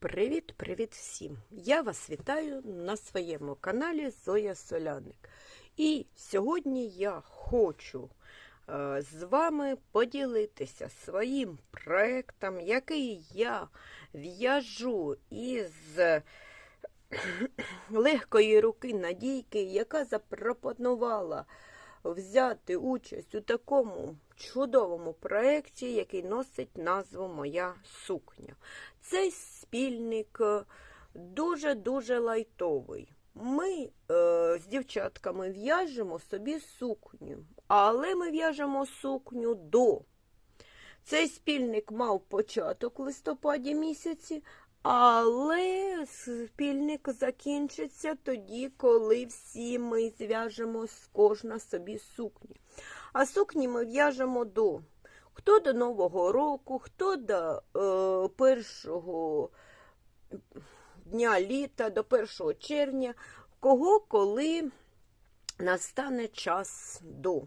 Привіт-привіт всім! Я вас вітаю на своєму каналі Зоя Соляник. І сьогодні я хочу е, з вами поділитися своїм проектом, який я в'яжу із легкої руки Надійки, яка запропонувала взяти участь у такому чудовому проєкті, який носить назву Моя сукня. Цей спільник дуже-дуже лайтовий. Ми е, з дівчатками в'яжемо собі сукню, але ми в'яжемо сукню до. Цей спільник мав початок в листопаді місяці, але спільник закінчиться тоді, коли всі ми зв'яжемо з кожна собі сукні. А сукні ми в'яжемо до. Хто до Нового року, хто до е, першого дня літа, до 1 червня, кого коли настане час до.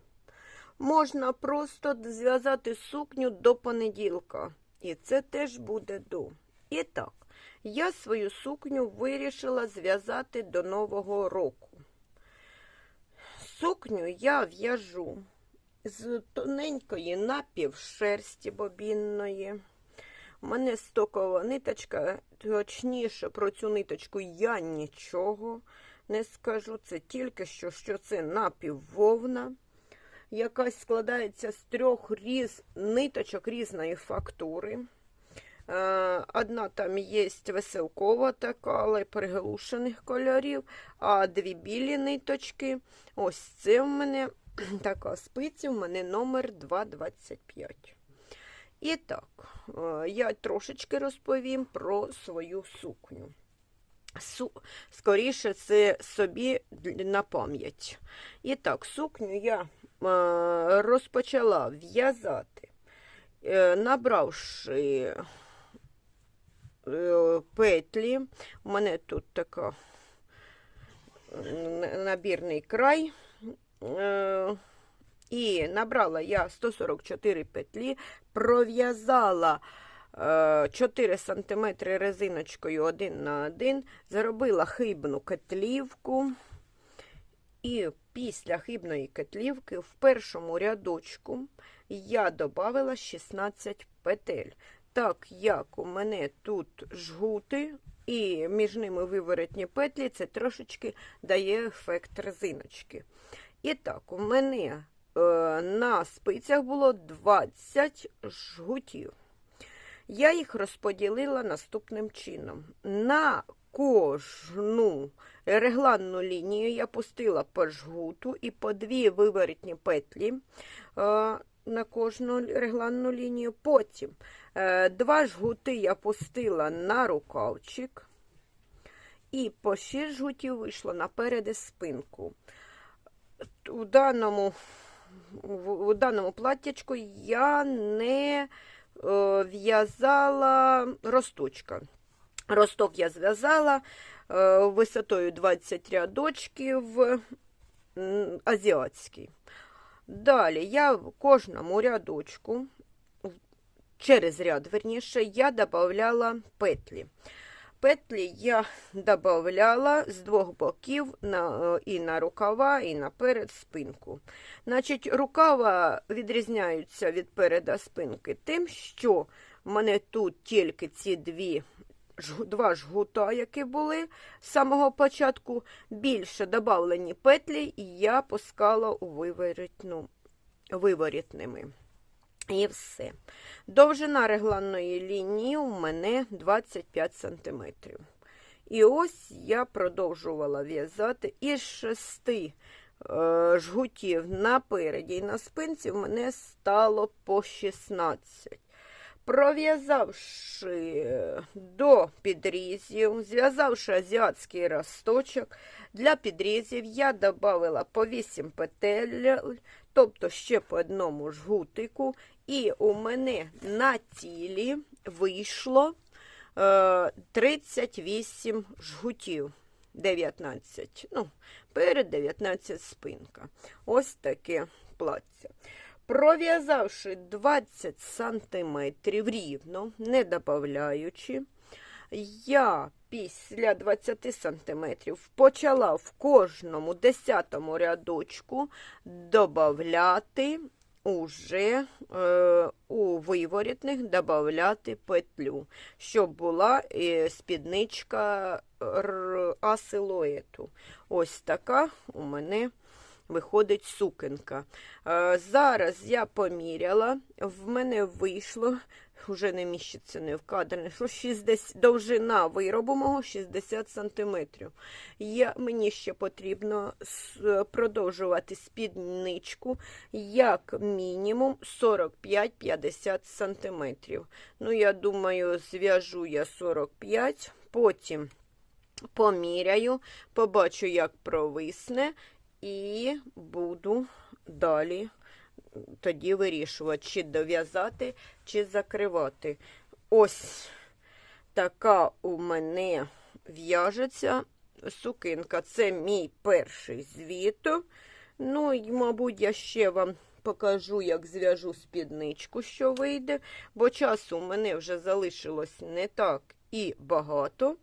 Можна просто зв'язати сукню до понеділка. І це теж буде до. І так, я свою сукню вирішила зв'язати до Нового року. Сукню я в'яжу з тоненької напівшерсті бобінної. У мене стокова ниточка, точніше, про цю ниточку я нічого не скажу. Це тільки що, що це напіввовна, якась складається з трьох різ, ниточок різної фактури. Е, одна там є веселкова така, але приглушених кольорів, а дві білі ниточки. Ось це в мене така спиця, в мене номер 225. І так, е, я трошечки розповім про свою сукню. Су... Скоріше, це собі на пам'ять. І так, сукню я е, розпочала в'язати, набравши петлі. У мене тут така набірний край. Е, і набрала я 144 петлі, пров'язала 4 см резиночкою один на один, зробила хибну кетлівку. І після хибної кетлівки в першому рядочку я додала 16 петель. Так як у мене тут жгути, і між ними виворотні петлі, це трошечки дає ефект резиночки. І так, у мене е, на спицях було 20 жгутів. Я їх розподілила наступним чином. На кожну регланну лінію я пустила по жгуту і по дві виворотні петлі е, на кожну регланну лінію. Потім два жгути я пустила на рукавчик, і по 6 жгутів вийшло напереди спинку. У даному у даному платтячку я не е, в'язала росточка. Росток я зв'язала е, висотою 20 рядочків азіатський. Далі я в кожному рядочку, через ряд, верніше, я додавала петлі. Петлі я додавала з двох боків на, і на рукава, і на перед спинку. Значить, рукава відрізняються від переда спинки тим, що в мене тут тільки ці дві два жгута, які були з самого початку, більше додавлені петлі, і я пускала у виворітну, виворітними. І все. Довжина регланної лінії у мене 25 см. І ось я продовжувала в'язати із шести е, жгутів напереді і на спинці в мене стало по 16. Пров'язавши до підрізів, зв'язавши азіатський росточок, для підрізів я додала по 8 петель, тобто ще по одному жгутику, і у мене на тілі вийшло 38 е, жгутів. 19, ну, перед 19 спинка. Ось таке плаття. Пров'язавши 20 см рівно, не додаючи, Я після 20 сантиметрів почала в кожному десятому рядочку додавати уже е, у виворітних додати петлю, щоб була е, спідничка А-силуету. Ось така у мене виходить сукенка. Е, зараз я поміряла, в мене вийшло, вже не міщиться не в кадр, 60, довжина виробу мого 60 сантиметрів. Я, мені ще потрібно продовжувати спідничку як мінімум 45-50 сантиметрів. Ну, я думаю, зв'яжу я 45, потім поміряю, побачу, як провисне, і буду далі тоді вирішувати, чи дов'язати, чи закривати. Ось така у мене в'яжеться сукинка. Це мій перший звіт. Ну, і, мабуть, я ще вам покажу, як зв'яжу спідничку, що вийде, бо часу у мене вже залишилось не так і багато.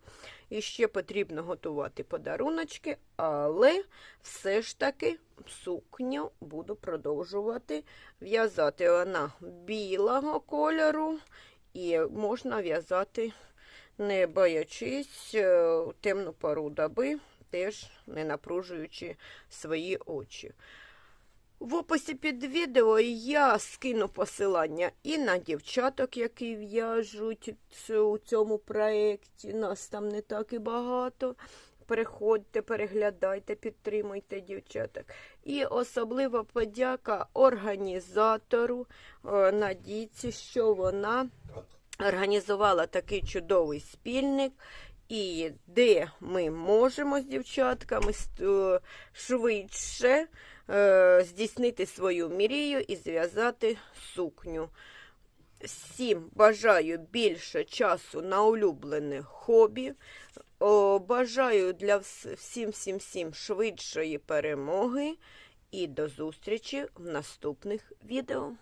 І ще потрібно готувати подаруночки, але все ж таки сукню буду продовжувати в'язати. Вона білого кольору, і можна в'язати, не боячись е, темну пору доби, теж не напружуючи свої очі. В описі під відео я скину посилання і на дівчаток, які в'яжуть у цьому проєкті. Нас там не так і багато. Переходьте, переглядайте, підтримуйте дівчаток. І особлива подяка організатору е, Надійці, що вона організувала такий чудовий спільник. І де ми можемо з дівчатками швидше е, здійснити свою мрію і зв'язати сукню. Всім бажаю більше часу на улюблене хобі. Бажаю для всім всім всім швидшої перемоги і до зустрічі в наступних відео.